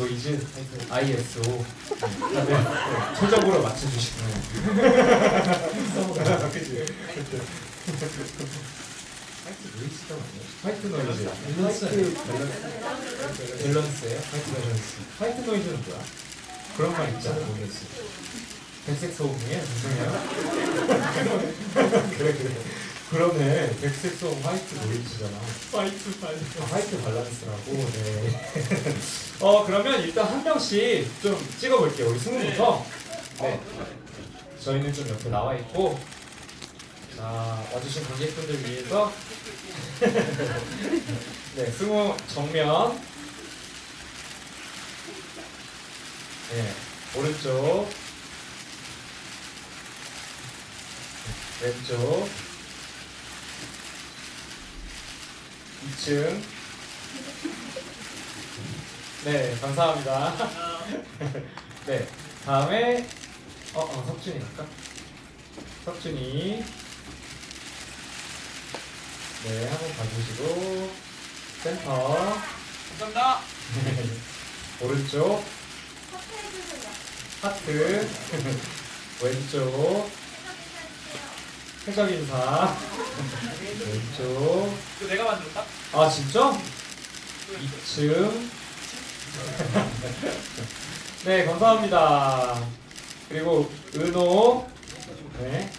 노이즈 ISO 다들 최적으로 맞춰주시고요. 그치? 화이트 노이즈가 뭐예요? 화이트 노이즈. 밸런스 화이트 밸런스. 밸런스예요? 화이트 밸런스. 화이트 노이즈는 뭐야? 그런 말 있잖아. 모르겠어. 백색 소음이에요? 죄송해요. 그래 그래. 그러네. 백색 소음 화이트 노이즈잖아. 화이트 밸런스 아, 화이트 밸런스라고. 네. 어 그러면 일단 한 명씩 좀 찍어볼게요. 우리 승우부터. 네. 저희는 좀 옆에 나와 있고. 자 와주신 관객분들 위해서. 네 승우 정면. 네 오른쪽. 왼쪽. 2층. 네, 감사합니다. 네, 다음에 어, 어 석준이 할까? 석준이. 네, 한번 봐주시고 센터. 감사합니다 오른쪽 하트. 왼쪽 해적 인사. 왼쪽. 이거 내가 만들었다? 아 진짜? 2층 네 감사합니다 그리고 은호 네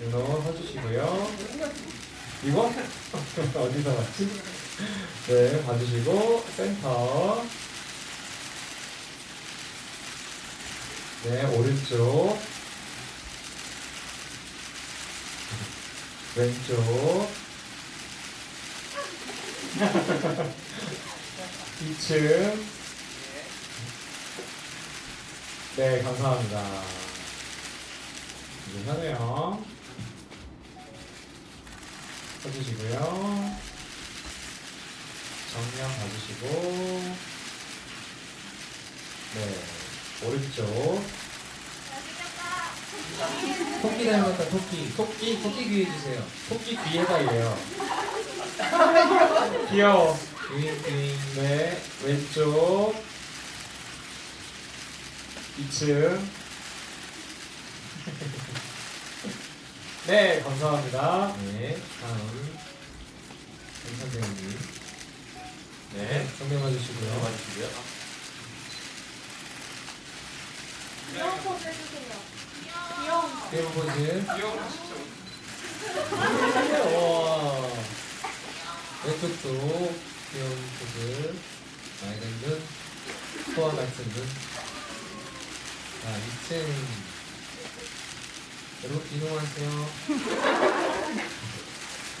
은호 서주시고요 이거? 어디서 봤지? 네 봐주시고 센터 네 오른쪽 왼쪽 2층. 네, 감사합니다. 형. 서주시고요. 정면 봐주시고. 네, 오른쪽. 토끼 닮았다 토끼 토끼? 토끼 귀 해주세요 토끼 귀에다 이래요. 귀여워. 귀 귀. 네, 왼쪽 2층 네, 감사합니다. 네 다음 김 선생님 네, 정면 봐주시고요 봐주시고요. 귀여운 포즈 해주세요. 귀여운 거. 세븐 포즈. 귀여운 진짜 와 왼쪽도 귀여운 포즈. 맑은 눈 소와 같은 눈 자, 2층 여러분 이동하세요.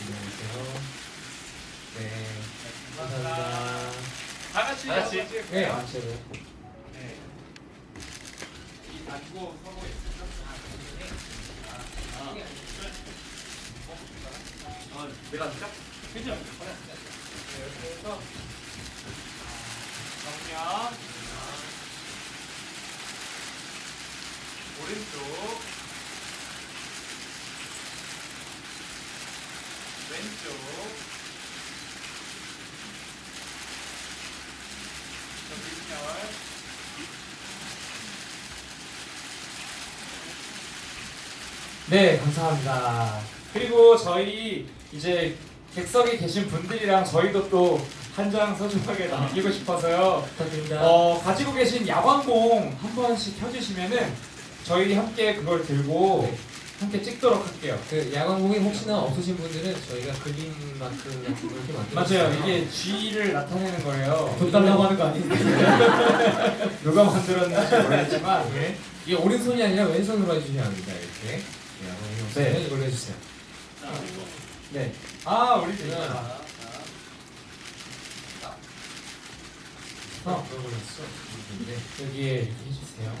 이동하세요. 네 감사합니다. 다 같이 다 같이? 네 네. 왼쪽 네, 감사합니다. 그리고 저희 이제 객석에 계신 분들이랑 저희도 또 한 장 소중하게 남기고 싶어서요. 부탁드립니다 어, 가지고 계신 야광봉 한 번씩 켜주시면은 저희 함께 그걸 들고 네. 함께 찍도록 할게요. 그 야광봉이 혹시나 없으신 분들은 저희가 그림 마크 같은 걸 이렇게 만들었어요 맞아요. 이게 G를 나타내는 거예요. 돈 달라고 하는 거 아닌데 누가 만들었는지 모르겠지만 예. 이게 오른손이 아니라 왼손으로 해주셔야 합니다 이렇게 네. 이걸로 해주세요 네. 아, 우리 진짜. 어, 네. 여기에 이렇게 해주세요.